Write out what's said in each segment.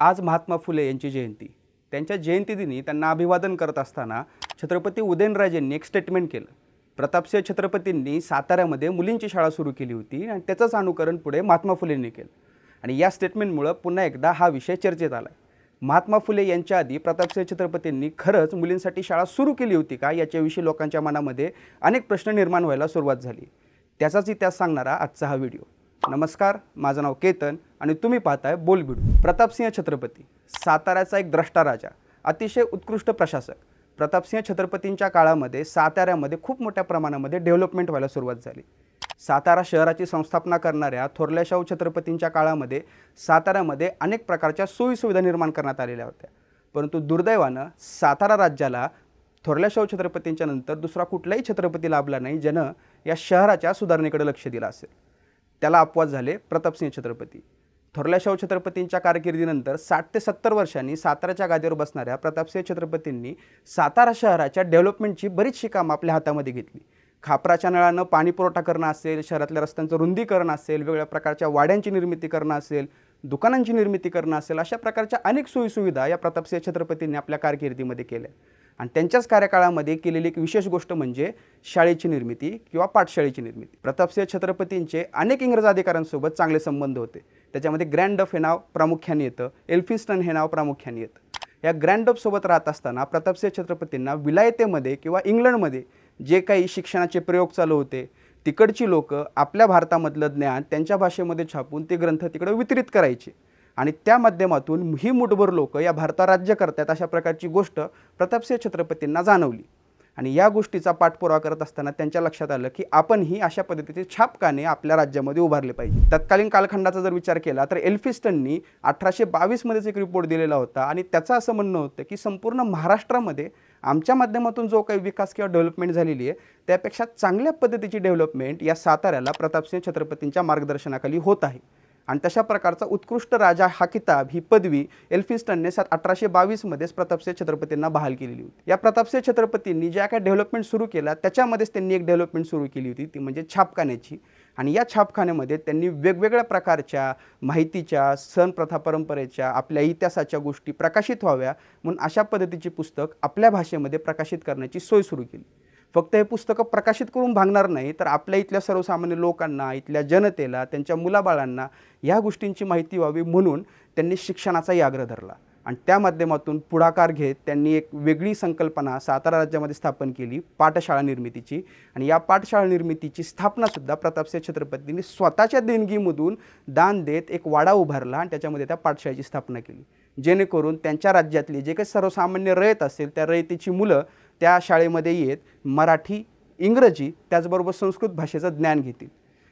आज महात्मा फुले यांची जयंती. त्यांच्या जयंतीदिनी त्यांना अभिवादन करत असताना छत्रपती उदयनराजेंनी एक स्टेटमेंट केलं. प्रतापसिंह छत्रपतींनी साताऱ्यामध्ये मुलींची शाळा सुरू केली होती आणि त्याचंच अनुकरण पुढे महात्मा फुलेंनी केलं. आणि या स्टेटमेंटमुळं पुन्हा एकदा हा विषय चर्चेत आला आहे महात्मा फुले यांच्या आधी प्रतापसिंह छत्रपतींनी खरंच मुलींसाठी शाळा सुरू केली होती का याच्याविषयी लोकांच्या मनामध्ये अनेक प्रश्न निर्माण व्हायला सुरुवात झाली. त्याचाच इतिहास सांगणारा आजचा हा व्हिडिओ. नमस्कार माझं नाव केतन. आणि तुम्ही पाहताय बोलबिडू प्रतापसिंह छत्रपती साताऱ्याचा एक द्रष्टा राजा अतिशय उत्कृष्ट प्रशासक. प्रतापसिंह छत्रपतींच्या काळामध्ये साताऱ्यामध्ये खूप मोठ्या प्रमाणामध्ये डेव्हलपमेंट व्हायला सुरुवात झाली. सातारा शहराची संस्थापना करणाऱ्या थोरल्या शाहू छत्रपतींच्या काळामध्ये साताऱ्यामध्ये अनेक प्रकारच्या सोयीसुविधा निर्माण करण्यात आलेल्या होत्या. परंतु दुर्दैवानं सातारा राज्याला थोरल्या शाहू छत्रपतींच्या नंतर दुसरा कुठलाही छत्रपती लाभला नाही ज्यानं या शहराच्या सुधारणेकडे लक्ष दिलं असेल. त्याला अपवाद झाले प्रतापसिंह छत्रपती. थोरल्या शाहू छत्रपतींच्या कारकिर्दीनंतर साठ ते सत्तर वर्षांनी साताऱ्याच्या गादीवर बसणाऱ्या प्रतापसिंह छत्रपतींनी सातारा शहराच्या डेव्हलपमेंटची बरीचशी कामं आपल्या हातामध्ये घेतली. खापराच्या नळानं पाणी पुरवठा करणं असेल शहरातल्या रस्त्यांचं रुंदीकरण असेल वेगवेगळ्या प्रकारच्या वाड्यांची निर्मिती करणं असेल दुकानांची निर्मिती करणं असेल अशा प्रकारच्या अनेक सोयीसुविधा या प्रतापसिंह छत्रपतींनी आपल्या कारकिर्दीमध्ये केल्या. आणि त्यांच्याच कार्यकाळामध्ये केलेली एक विशेष गोष्ट म्हणजे शाळेची निर्मिती किंवा पाठशाळेची निर्मिती. प्रतापसिंह छत्रपतींचे अनेक इंग्रज अधिकाऱ्यांसोबत चांगले संबंध होते. त्याच्यामध्ये ग्रँड डफ हे नाव प्रामुख्याने येतं. एल्फिन्स्टन हे नाव प्रामुख्याने येतं. या ग्रँड डफसोबत राहत असताना प्रतापसिंह छत्रपतींना विलायतेमध्ये किंवा इंग्लंडमध्ये जे काही शिक्षणाचे प्रयोग चालू होते तिकडची लोक आपल्या भारतामधलं ज्ञान त्यांच्या भाषेमध्ये छापून ते ग्रंथ तिकडे वितरित करायचे. आणि त्या माध्यमातून ही मुठभर लोक या भारतात राज्य करतात अशा प्रकारची गोष्ट प्रतापसिंह छत्रपतींना जाणवली. आणि या गोष्टीचा पाठपुरावा करत असताना त्यांच्या लक्षात आलं की आपणही अशा पद्धतीचे छापखाने आपल्या राज्यामध्ये उभारले पाहिजे. तत्कालीन कालखंडाचा जर विचार केला तर एल्फिस्टननी अठराशे बावीसमध्येच एक रिपोर्ट दिलेला होता आणि त्याचं असं म्हणणं होतं की संपूर्ण महाराष्ट्रामध्ये आमच्या माध्यमातून जो काही विकास किंवा डेव्हलपमेंट झालेली आहे त्यापेक्षा चांगल्या पद्धतीची डेव्हलपमेंट या साताऱ्याला प्रतापसिंह छत्रपतींच्या मार्गदर्शनाखाली होत आहे. आणि तशा प्रकारचा उत्कृष्ट राजा हा किताब ही पदवी एल्फिन्स्टनने सात अठराशे बावीसमध्येच प्रतापसिंह छत्रपतींना बहाल केलेली होती. या प्रतापसिंह छत्रपतींनी ज्या काय डेव्हलपमेंट सुरू केला त्याच्यामध्येच त्यांनी एक डेव्हलपमेंट सुरू केली होती ती म्हणजे छापखान्याची. आणि या छापखान्यामध्ये त्यांनी वेगवेगळ्या प्रकारच्या माहितीच्या सण प्रथा परंपरेच्या आपल्या इतिहासाच्या गोष्टी प्रकाशित व्हाव्या म्हणून अशा पद्धतीची पुस्तक आपल्या भाषेमध्ये प्रकाशित करण्याची सोय सुरू केली. फक्त हे पुस्तकं प्रकाशित करून भागणार नाही तर आपल्या इथल्या सर्वसामान्य लोकांना इथल्या जनतेला त्यांच्या मुलाबाळांना ह्या गोष्टींची माहिती व्हावी म्हणून त्यांनी शिक्षणाचाही आग्रह धरला. आणि त्या माध्यमातून पुढाकार घेत त्यांनी एक वेगळी संकल्पना सातारा राज्यामध्ये स्थापन केली पाठशाळा निर्मितीची. आणि या पाठशाळा निर्मितीची स्थापनासुद्धा प्रतापसिंह छत्रपतींनी स्वतःच्या देणगीमधून दान देत एक वाडा उभारला आणि त्याच्यामध्ये त्या पाठशाळेची स्थापना केली. जेणेकरून त्यांच्या राज्यातली जे काही सर्वसामान्य रयत असेल त्या रयतेची मुलं त्या शाळेमध्ये येत मराठी इंग्रजी त्याचबरोबर संस्कृत भाषेचं ज्ञान घेतील.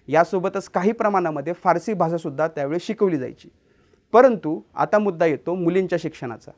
यासोबतच काही प्रमाणामध्ये फारसी भाषासुद्धा त्यावेळी शिकवली जायची. परंतु आता मुद्दा येतो मुलींच्या शिक्षणाचा.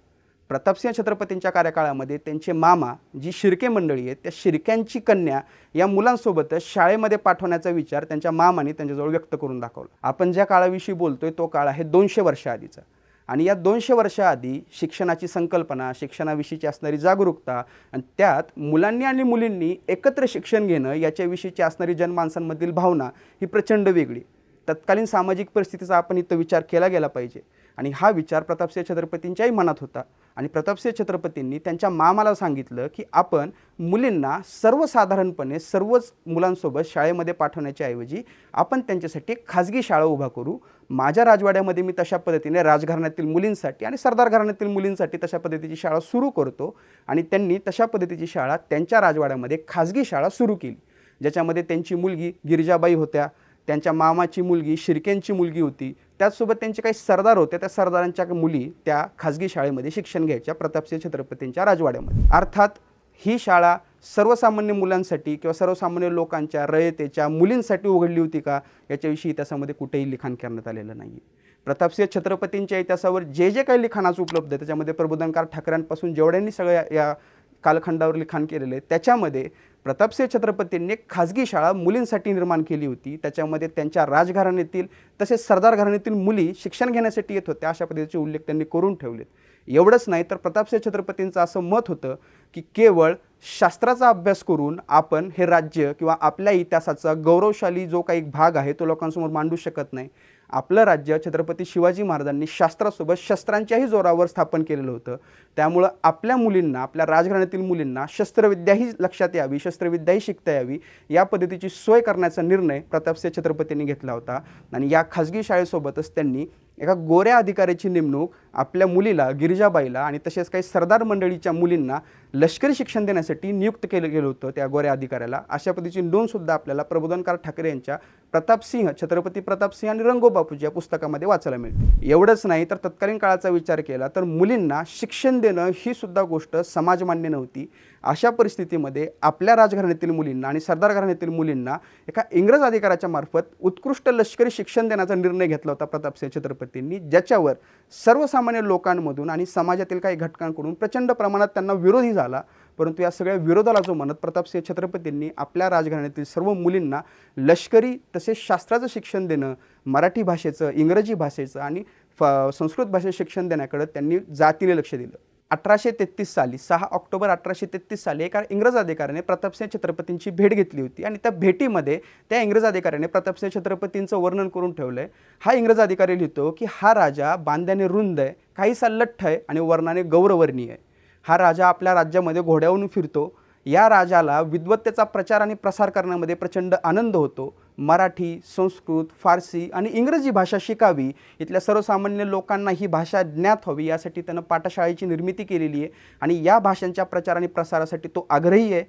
प्रतापसिंह छत्रपतींच्या कार्यकाळामध्ये त्यांचे मामा जी शिर्के मंडळी आहेत त्या शिर्क्यांची कन्या या मुलांसोबतच शाळेमध्ये पाठवण्याचा विचार त्यांच्या मामाने त्यांच्याजवळ व्यक्त करून दाखवला. आपण ज्या काळाविषयी बोलतोय तो काळ आहे दोनशे वर्षाआधीचा. आणि या दोनशे वर्षाआधी शिक्षणाची संकल्पना शिक्षणाविषयीची असणारी जागरूकता आणि त्यात मुलांनी आणि मुलींनी एकत्र शिक्षण घेणं याच्याविषयीची असणारी जनमानसांमधील भावना ही प्रचंड वेगळी. तत्कालीन सामाजिक परिस्थितीचा आपण इथं विचार केला गेला पाहिजे. आणि हा विचार प्रतापसिंह छत्रपतींच्याही मनात होता. आणि प्रतापसिंह छत्रपतींनी त्यांच्या मामाला सांगितलं की आपण मुलींना सर्वसाधारणपणे सर्वच मुलांसोबत शाळेमध्ये पाठवण्याच्या ऐवजी आपण त्यांच्यासाठी एक खाजगी शाळा उभा करू. माझ्या राजवाड्यामध्ये मी तशा पद्धतीने राजघराण्यातील मुलींसाठी आणि सरदार घराण्यातील मुलींसाठी तशा पद्धतीची शाळा सुरू करतो. आणि त्यांनी तशा पद्धतीची शाळा त्यांच्या राजवाड्यामध्ये खाजगी शाळा सुरू केली. ज्याच्यामध्ये त्यांची मुलगी गिरिजाबाई होत्या. त्यांच्या मामाची मुलगी शिर्केंची मुलगी होती. त्याचसोबत त्यांचे काही सरदार होते. त्या सरदारांच्या मुली त्या खाजगी शाळेमध्ये शिक्षण घ्यायच्या. प्रतापसिंह छत्रपतींच्या राजवाड्यामध्ये. अर्थात ही शाळा सर्वसामान्य मुलांसाठी किंवा सर्वसामान्य लोकांच्या रयतेच्या मुलींसाठी उघडली होती का? याच्याविषयी इतिहासामध्ये कुठेही लिखाण करण्यात आलेलं नाही आहे प्रतापसिंह छत्रपतींच्या इतिहासावर जे जे काही लिखाणाचं उपलब्ध आहे त्याच्यामध्ये प्रबोधनकार ठाकऱ्यांपासून जेवढ्यांनी सगळ्या या कालखंडावर लिखाण केलेलं आहे. त्याच्यामध्ये प्रतापसिंह छत्रपतींनी एक खाजगी शाळा मुलींसाठी निर्माण केली होती. त्याच्यामध्ये त्यांच्या राजघराण्यातील तसेच सरदार घराण्यातील मुली शिक्षण घेण्यासाठी येत होत्या अशा पद्धतीचे उल्लेख त्यांनी करून ठेवलेत. एवढंच नाही तर प्रतापसिंह छत्रपतींचं असं मत होतं की केवळ शास्त्राचा अभ्यास करून आपण हे राज्य किंवा आपल्या इतिहासाचा गौरवशाली जो काही भाग आहे तो लोकांसमोर मांडू शकत नाही. आपलं राज्य छत्रपती शिवाजी महाराजांनी शास्त्रासोबत शस्त्रांच्याही जोरावर स्थापन केलेलं होतं. त्यामुळं आपल्या मुलींना आपल्या राजघराण्यातील मुलींना शस्त्रविद्याही लक्षात यावी शस्त्रविद्याही शिकता यावी या पद्धतीची सोय करण्याचा निर्णय प्रतापसिंह छत्रपतींनी घेतला होता. आणि या खाजगी शाळेसोबतच त्यांनी एका गोऱ्या अधिकाऱ्याची नेमणूक आपल्या मुलीला गिरिजाबाईला आणि तसेच काही सरदार मंडळीच्या मुलींना लष्करी शिक्षण देण्यासाठी नियुक्त केलं गेलं होतं त्या गोऱ्या अधिकाऱ्याला. अशा पद्धतीची नोंदसुद्धा आपल्याला प्रबोधनकार ठाकरे यांच्या प्रतापसिंह छत्रपती प्रतापसिंह आणि रंगोबापूजी या पुस्तकामध्ये वाचायला मिळते. एवढंच नाही तर तत्कालीन काळाचा विचार केला तर मुलींना शिक्षण देणं ही सुद्धा गोष्ट समाजमान्य नव्हती. अशा परिस्थितीमध्ये आपल्या राजघराण्यातील मुलींना आणि सरदार घराण्यातील मुलींना एका इंग्रज अधिकाऱ्याच्या मार्फत उत्कृष्ट लष्करी शिक्षण देण्याचा निर्णय घेतला होता प्रतापसिंह छत्रपतींनी ज्याच्यावर सर्वसामान्य लोकांमधून आणि समाजातील काही घटकांकडून प्रचंड प्रमाणात त्यांना विरोधी झाला परंतु या सगळ्या विरोधाला जो म्हणत प्रतापसिंह छत्रपतींनी आपल्या राजघराण्यातील सर्व मुलींना लष्करी तसेच शास्त्राचं शिक्षण देणं मराठी भाषेचं इंग्रजी भाषेचं आणि फ संस्कृत भाषेत शिक्षण देण्याकडं त्यांनी जातीने लक्ष दिलं. अठराशे तेहतीस साली सहा ऑक्टोबर अठराशे तेहतीस साली एका इंग्रज अधिकाऱ्याने प्रतापसिंह छत्रपतींची भेट घेतली होती आणि त्या भेटीमध्ये त्या इंग्रज अधिकाऱ्याने प्रतापसिंह छत्रपतींचं वर्णन करून ठेवलं आहे हा इंग्रज अधिकारी लिहितो की हा राजा बांध्याने रुंद आहे काहीसा लठ्ठ आहे आणि वर्णाने गौरवर्णीय आहे. हा राजा आपल्या राज्यामध्ये घोड्यावरून फिरतो या राजाला विद्वत्तेचा प्रचार आणि प्रसार करण्यामध्ये प्रचंड आनंद होतो. मराठी संस्कृत फारसी आणि इंग्रजी भाषा शिकावी इथल्या सर्वसामान्य लोकांना ही भाषा ज्ञात व्हावी यासाठी त्यानं पाठशाळेची निर्मिती केलेली आहे. आणि या भाषांच्या प्रचार आणि प्रसारासाठी तो आग्रही आहे.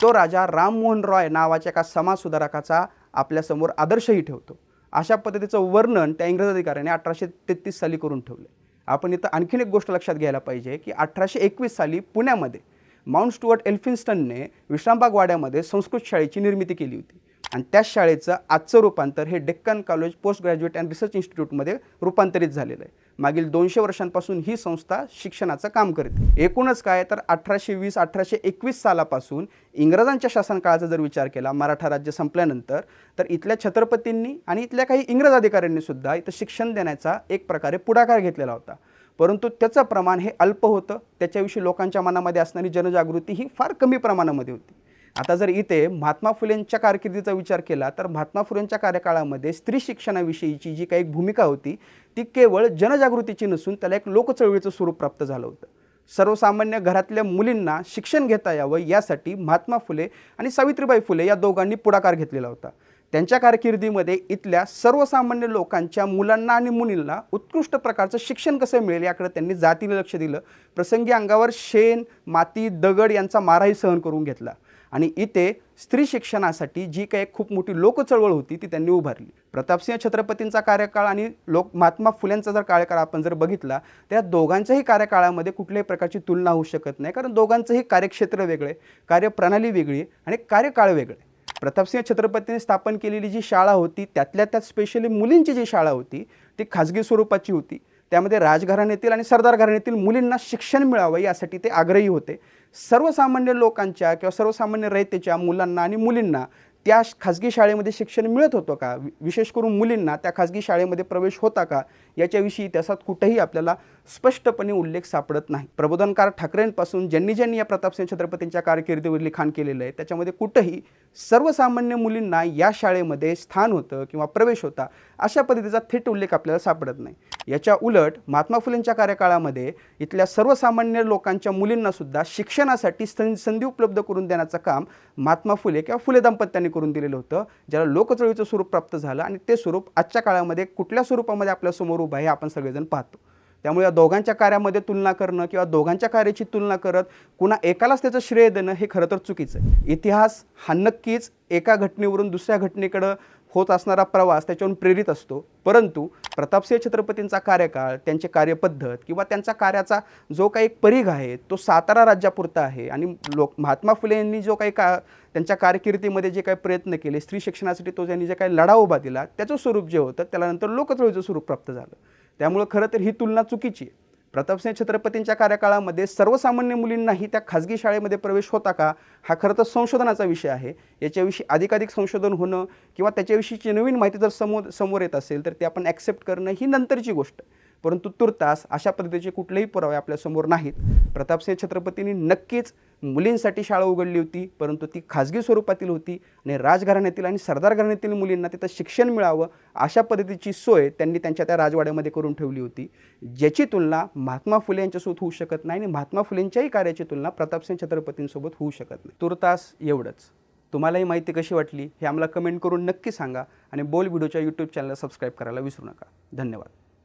तो राजा राममोहन रॉय नावाच्या एका समाजसुधारकाचा आपल्यासमोर आदर्शही ठेवतो. अशा पद्धतीचं वर्णन त्या इंग्रज अधिकाऱ्याने अठराशे तेहतीस साली करून ठेवलं आपण इथं आणखीन एक गोष्ट लक्षात घ्यायला पाहिजे की अठराशे एकवीस साली पुण्यामध्ये माउंट स्टुअर्ट एल्फिन्स्टनने विश्रामबाग वाड्यामध्ये संस्कृत शाळेची निर्मिती केली होती. आणि त्याच शाळेचं आजचं रूपांतर हे Deccan college post graduate and research इन्स्टिट्यूटमध्ये रूपांतरित झालेलं आहे मागील दोनशे वर्षांपासून ही संस्था शिक्षणाचं काम करते एकूणच काय तर अठराशे वीस अठराशे एकवीस सालापासून इंग्रजांच्या शासनकाळाचा जर विचार केला मराठा राज्य संपल्यानंतर तर इथल्या छत्रपतींनी आणि इथल्या काही इंग्रज अधिकाऱ्यांनी सुद्धा इथं शिक्षण देण्याचा एक प्रकारे पुढाकार घेतलेला होता. परंतु त्याचं प्रमाण हे अल्प होतं. त्याच्याविषयी लोकांच्या मनामध्ये असणारी जनजागृती ही फार कमी प्रमाणामध्ये होती. आता जर इथे महात्मा फुलेंच्या कारकिर्दीचा विचार केला तर महात्मा फुलेंच्या कार्यकाळामध्ये स्त्री शिक्षणाविषयीची जी काही भूमिका होती ती केवळ जनजागृतीची नसून त्याला एक लोकचळवळीचं स्वरूप प्राप्त झालं होतं. सर्वसामान्य घरातल्या मुलींना शिक्षण घेता यावं यासाठी महात्मा फुले आणि सावित्रीबाई फुले या दोघांनी पुढाकार घेतलेला होता. त्यांच्या कारकिर्दीमध्ये इथल्या सर्वसामान्य लोकांच्या मुलांना आणि मुलींना उत्कृष्ट प्रकारचं शिक्षण कसं मिळेल याकडे त्यांनी जातीने लक्ष दिलं. प्रसंगी अंगावर शेण माती दगड यांचा माराही सहन करून घेतला. आणि इथे स्त्री शिक्षणासाठी जी काही खूप मोठी लोकचळवळ होती ती त्यांनी उभारली. प्रतापसिंह छत्रपतींचा कार्यकाळ आणि लोक महात्मा फुलेंचा जर कार्यकाळ आपण जर बघितला त्या दोघांच्याही कार्यकाळामध्ये कुठल्याही प्रकारची तुलना होऊ शकत नाही. कारण दोघांचंही कार्यक्षेत्र वेगळे कार्यप्रणाली वेगळी आणि कार्यकाळ वेगळे. प्रतापसिंह छत्रपतीने स्थापन केलेली जी शाळा होती त्यातल्या त्यात स्पेशली मुलींची जी शाळा होती ती खाजगी स्वरूपाची होती. त्यामध्ये राजघराण्यातील आणि सरदार घराण्यातील मुलींना शिक्षण मिळावं यासाठी ते आग्रही होते. सर्वसामान्य लोकांच्या किंवा सर्वसामान्य रयतेच्या मुलांना आणि मुलींना त्या खाजगी शाळेमध्ये शिक्षण मिळत होतं का? विशेष करून मुलींना त्या खाजगी शाळेमध्ये प्रवेश होता का? याच्याविषयी इतिहासात कुठेही आपल्याला स्पष्टपणे उल्लेख सापडत नाही. प्रबोधनकार ठाकरेंपासून ज्यांनी ज्यांनी या प्रतापसिंह छत्रपतींच्या कारकिर्दीवर लिखाण केलेलं आहे त्याच्यामध्ये कुठंही सर्वसामान्य मुलींना या शाळेमध्ये स्थान होतं किंवा प्रवेश होता अशा पद्धतीचा थेट उल्लेख आपल्याला सापडत नाही. याच्या उलट महात्मा फुलेंच्या कार्यकाळामध्ये इथल्या सर्वसामान्य लोकांच्या मुलींनासुद्धा शिक्षणासाठी सं संधी उपलब्ध करून देण्याचं काम महात्मा फुले किंवा फुले दाम्पत्यांनी करून दिलेलं होतं ज्याला लोकचळीचं स्वरूप प्राप्त झालं आणि ते स्वरूप आजच्या काळामध्ये कुठल्या स्वरूपामध्ये आपल्यासमोर उभं आहे आपण सगळेजण पाहतो. त्यामुळे या दोघांच्या कार्यामध्ये तुलना करणं किंवा दोघांच्या कार्याची तुलना करत कुणा एकालाच त्याचं श्रेय देणं हे खरं तर चुकीचं आहे. इतिहास हा नक्कीच एका घटनेवरून दुसऱ्या घटनेकडं होत असणारा प्रवास त्याच्यावरून प्रेरित असतो. परंतु प्रतापसिंह छत्रपतींचा कार्यकाळ त्यांची कार्यपद्धत किंवा त्यांचा कार्याचा जो काही एक परिघ आहे तो सातारा राज्यापुरता आहे आणि लोक महात्मा फुले यांनी जो काही का त्यांच्या कारकिर्दीमध्ये जे काही प्रयत्न केले स्त्री शिक्षणासाठी तो त्यांनी जे काही लढा उभा दिला त्याचं स्वरूप जे होतं त्याला नंतर लोकचळीचं स्वरूप प्राप्त झालं. त्यामुळं खरं तर ही तुलना चुकीची आहे. प्रतापसिंह छत्रपतींच्या कार्यकाळामध्ये सर्वसामान्य मुलींनाही त्या खाजगी शाळेमध्ये प्रवेश होता का हा खरं तर संशोधनाचा विषय आहे. याच्याविषयी अधिकाधिक संशोधन होणं किंवा त्याच्याविषयीची नवीन माहिती जर समोर समोर येत असेल तर ते आपण ॲक्सेप्ट करणं ही नंतरची गोष्ट आहे. परंतु तुर्तास अशा पद्धतीचे कुठलेही पुरावे आपल्यासमोर नाहीत. प्रतापसिंह छत्रपतींनी नक्कीच मुलींसाठी शाळा उघडली होती परंतु ती खाजगी स्वरूपातील होती आणि राजघराण्यातील आणि सरदार घराण्यातील मुलींना तिथं शिक्षण मिळावं अशा पद्धतीची सोय त्यांनी त्यांच्या त्या राजवाड्यामध्ये करून ठेवली होती. ज्याची तुलना महात्मा फुले यांच्यासोबत होऊ शकत नाही आणि महात्मा फुलेंच्याही कार्याची तुलना प्रतापसिंह छत्रपतींसोबत होऊ शकत नाही. तुर्तास एवढंच. तुम्हाला ही माहिती कशी वाटली हे आम्हाला कमेंट करून नक्की सांगा आणि बोल व्हिडिओच्या यूट्यूब चॅनलला सबस्क्राईब करायला विसरू नका. धन्यवाद.